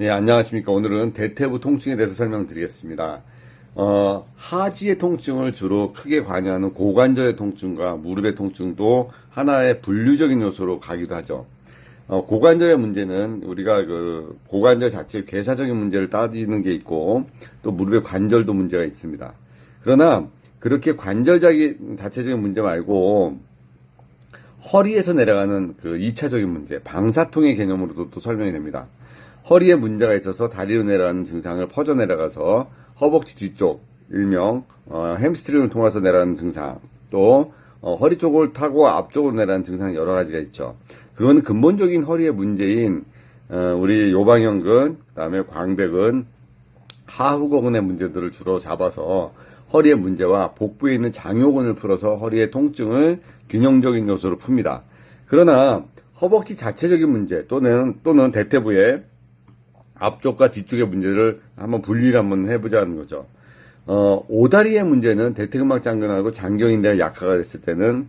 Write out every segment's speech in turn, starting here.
네, 안녕하십니까. 오늘은 대퇴부 통증에 대해서 설명드리겠습니다. 어, 하지의 통증을 주로 크게 관여하는 고관절의 통증과 무릎의 통증도 하나의 분류적인 요소로 가기도 하죠. 어, 고관절의 문제는 우리가 그 고관절 자체의 괴사적인 문제를 따지는 게 있고 또 무릎의 관절도 문제가 있습니다. 그러나 그렇게 관절 자체적인 문제 말고 허리에서 내려가는 그 2차적인 문제, 방사통의 개념으로도 또 설명이 됩니다. 허리에 문제가 있어서 다리로 내려가는 증상을 퍼져 내려가서 허벅지 뒤쪽, 일명 어, 햄스트링을 통해서 내려가는 증상, 또 어, 허리 쪽을 타고 앞쪽으로 내려가는 증상 여러 가지가 있죠. 그거는 근본적인 허리의 문제인 어, 우리 요방형근, 그다음에 광배근, 하후거근의 문제들을 주로 잡아서 허리의 문제와 복부에 있는 장요근을 풀어서 허리의 통증을 균형적인 요소로 풉니다. 그러나 허벅지 자체적인 문제 또는 또는 대퇴부의 앞쪽과 뒤쪽의 문제를 한번 분리를 한번 해보자는 거죠. 어, 오다리의 문제는 대퇴근막 장근하고 장경인대가 약화가 됐을 때는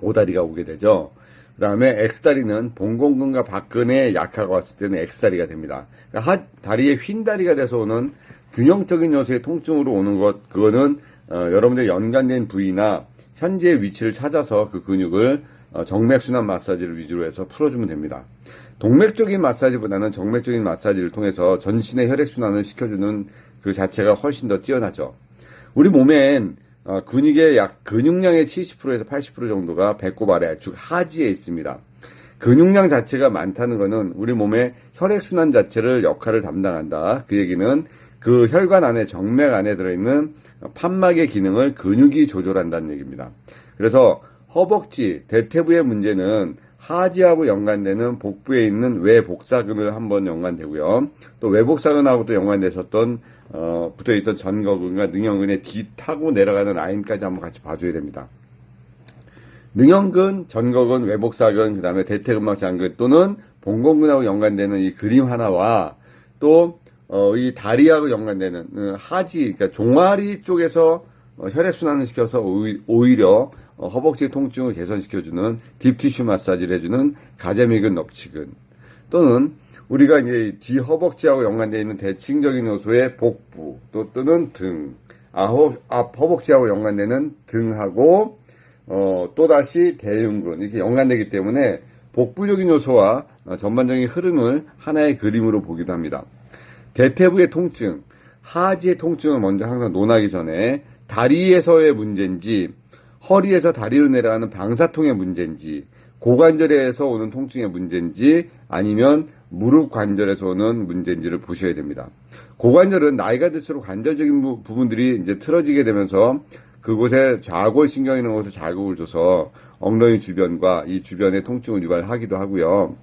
오다리가 오게 되죠. 그 다음에 X다리는 봉공근과 박근의 약화가 왔을 때는 X다리가 됩니다. 그러니까 하, 다리의 휜다리가 돼서 오는 균형적인 요소의 통증으로 오는 것, 그거는 어, 여러분들 연관된 부위나 현재의 위치를 찾아서 그 근육을 어, 정맥순환 마사지를 위주로 해서 풀어주면 됩니다. 동맥적인 마사지보다는 정맥적인 마사지를 통해서 전신의 혈액순환을 시켜주는 그 자체가 훨씬 더 뛰어나죠. 우리 몸엔 어, 근육의 약 근육량의 70%에서 80% 정도가 배꼽 아래 즉 하지에 있습니다. 근육량 자체가 많다는 것은 우리 몸의 혈액순환 자체를 역할을 담당한다. 그 얘기는 그 혈관 안에 정맥 안에 들어있는 판막의 기능을 근육이 조절한다는 얘기입니다. 그래서 허벅지, 대퇴부의 문제는 하지하고 연관되는 복부에 있는 외복사근을 한번 연관되고요. 또 외복사근하고 도 연관되셨던 어, 붙어있던 전거근과 능형근의 뒤 타고 내려가는 라인까지 한번 같이 봐줘야 됩니다. 능형근, 전거근, 외복사근, 그 다음에 대퇴근막 장근 또는 봉공근하고 연관되는 이 그림 하나와 또, 어, 이 다리하고 연관되는 어, 하지, 그러니까 종아리 쪽에서 어, 혈액순환을 시켜서 오히려 어, 허벅지 통증을 개선시켜주는 딥티슈 마사지를 해주는 가재미근 넙치근 또는 우리가 이제 뒤 허벅지하고 연관되어 있는 대칭적인 요소의 복부 또 또는 등앞 허벅지하고 연관되는 등하고 어, 또다시 대흉근 이렇게 연관되기 때문에 복부적인 요소와 어, 전반적인 흐름을 하나의 그림으로 보기도 합니다. 대퇴부의 통증, 하지의 통증을 먼저 항상 논하기 전에 다리에서의 문제인지 허리에서 다리로 내려가는 방사통의 문제인지 고관절에서 오는 통증의 문제인지 아니면 무릎 관절에서 오는 문제인지를 보셔야 됩니다. 고관절은 나이가 들수록 관절적인 부분들이 이제 틀어지게 되면서 그곳에 좌골 신경이 있는 곳에 자극을 줘서 엉덩이 주변과 이 주변의 통증을 유발하기도 하고요.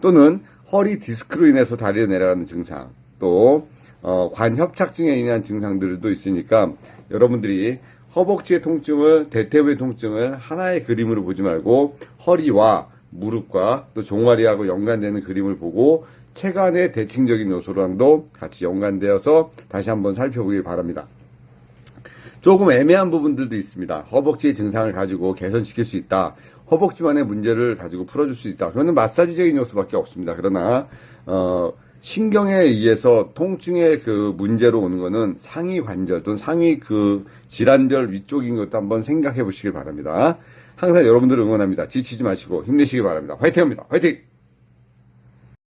또는 허리 디스크로 인해서 다리로 내려가는 증상, 또 어, 관협착증에 의한 증상들도 있으니까 여러분들이 허벅지의 통증을 대퇴부의 통증을 하나의 그림으로 보지 말고 허리와 무릎과 또 종아리하고 연관되는 그림을 보고 체간의 대칭적인 요소랑도 같이 연관되어서 다시 한번 살펴보길 바랍니다. 조금 애매한 부분들도 있습니다. 허벅지의 증상을 가지고 개선시킬 수 있다. 허벅지만의 문제를 가지고 풀어줄 수 있다. 그거는 마사지적인 요소밖에 없습니다. 그러나 어, 신경에 의해서 통증의 그 문제로 오는 거는 상위 관절 또는 상위 그 질환별 위쪽인 것도 한번 생각해 보시길 바랍니다. 항상 여러분들을 응원합니다. 지치지 마시고 힘내시기 바랍니다. 화이팅 합니다. 화이팅!